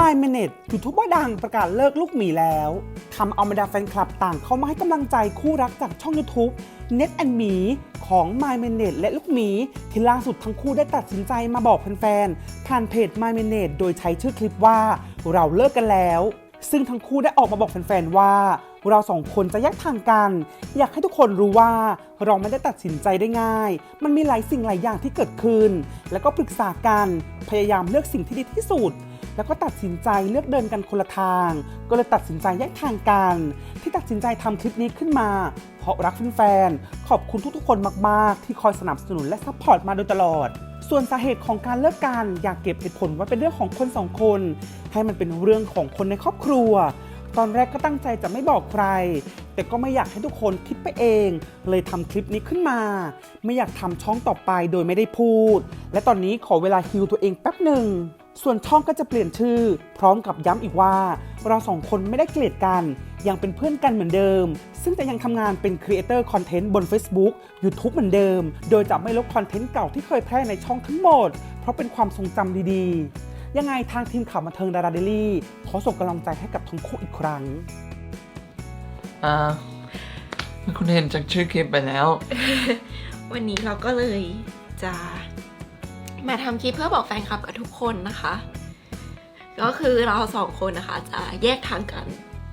My Minute ยูทูบเบอร์ดังประกาศเลิกลูกหมีแล้วทำเอาบรรดาแฟนคลับต่างเข้ามาให้กำลังใจคู่รักจากช่อง YouTube Net and หมีของ My Minute และลูกหมีที่ล่าสุดทั้งคู่ได้ตัดสินใจมาบอกแฟนๆ ผ่านเพจ My Minute โดยใช้ชื่อคลิปว่าเราเลิกกันแล้ว ซึ่งทั้งคู่ได้ออกมาบอกแฟนๆ ว่าเราสองคนจะแยกทางกัน อยากให้ทุกคนรู้ว่าเราไม่ได้ตัดสินใจได้ง่าย มันมีหลายสิ่งหลายอย่างที่เกิดขึ้น แล้วก็ปรึกษากัน พยายามเลือกสิ่งที่ดีที่สุด แล้วก็ตัดสินใจเลือกเดินกันคนละทาง ก็เลยตัดสินใจแยกทางกัน ที่ตัดสินใจทำคลิปนี้ขึ้นมา เพราะรักแฟนๆขอบคุณทุกๆคนมากๆ ที่คอยสนับสนุนและซัพพอร์ตมาโดยตลอด ส่วนสาเหตุของการเลิกกันอยากเก็บเหตุผลว่าเป็นเรื่องของคนสองคน ให้มันเป็นเรื่องของคนในครอบครัว ตอนแรกก็ตั้งใจจะไม่บอกใคร แต่ก็ไม่อยากให้ทุกคนคิดไปเอง เลยทำคลิปนี้ขึ้นมา ไม่อยากทำช่องต่อไปโดยไม่ได้พูด และตอนนี้ขอเวลาฮิวตัวเองแป๊บหนึ่งส่วนช่องก็จะเปลี่ยนชื่อ พร้อมกับย้ำอีกว่า เราสองคนไม่ได้เกลียดกัน ยังเป็นเพื่อนกันเหมือนเดิม ซึ่งจะยังทำงานเป็นครีเอเตอร์คอนเทนต์บน Facebook YouTube เหมือนเดิม โดยจะไม่ลบคอนเทนต์เก่าที่เคยแพร่ในช่องทั้งหมด เพราะเป็นความทรงจำดีๆ ยังไงทางทีมข่าวบันเทิงดาราเดลี่ขอส่งกำลังใจให้กับทั้งคู่อีกครั้ง อ่าคุณเห็นจากชื่อคลิปไปแล้ว วันนี้เราก็เลยจะมาทำคลิปเพื่อบอกแฟนคลับกับทุกคนนะคะ ก็คือเราสองคนนะคะ จะแยกทางกัน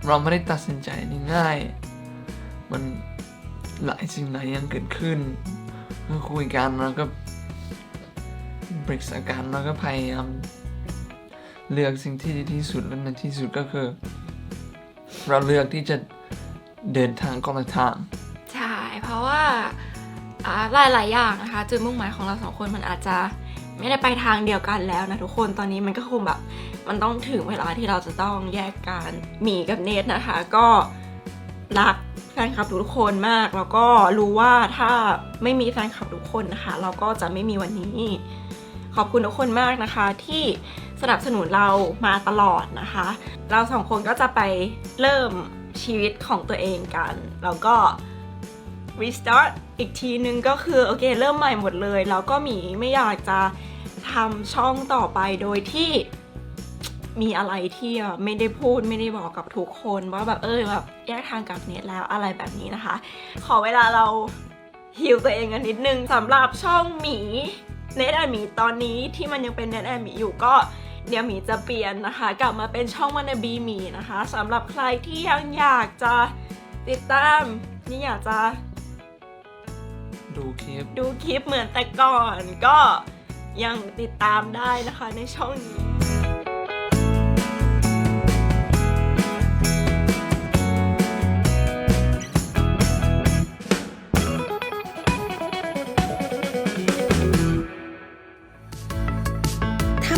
เราไม่ได้ตัดสินใจง่ายๆมันหลายสิ่งหลายอย่างเกิดขึ้นเมื่อคุยกันแล้วก็ปรึกษากันแล้วก็พยายาม เลือกสิ่งที่ดีที่สุดและในที่สุดก็คือ เราเลือกที่จะเดินทางคนละทางใช่เพราะว่าอ่ายหลายอย่างนะคะจุดมุ่งหมายของเราสองคนมันอาจจะไม่ได้ไปทางเดียวกันแล้วนะทุกคนตอนนี้มันก็คงแบบมันต้องถึงเวลาที่เราจะต้องแยกกันหมีกับเนทนะคะ ก็รักแฟนคลับทุกคนมาก แล้วก็รู้ว่าถ้าไม่มีแฟนคลับทุกคนนะคะ เราก็จะไม่มีวันนี้ ขอบคุณทุกคนมากนะคะที่ สนับสนุนเรามาตลอดนะคะ เราสองคนก็จะไปเริ่มชีวิตของตัวเองกัน แล้วก็ restart อีกทีนึงก็คือ โอเค เริ่มใหม่หมดเลย แล้วก็หมีไม่อยากจะทำช่องต่อไปโดยที่มีอะไรที่ไม่ได้พูดไม่ได้บอกกับทุกคนว่าแบบเออแบบแยกทางกับเน็ตแล้วอะไรแบบนี้นะคะ ขอเวลาเราฮิวตัวเองกันนิดนึงสำหรับช่องหมีเน็ตแอนหมีตอนนี้ที่มันยังเป็นเน็ตแอนหมีอยู่ก็ เดี๋ยวหมีจะเปลี่ยนนะคะ กลับมาเป็นช่องวันบีหมีนะคะสำหรับใครที่ยังอยากจะติดตามนี่อยากจะดูคลิปดูคลิปเหมือนแต่ก่อนก็ยังติดตามได้นะคะในช่องนี้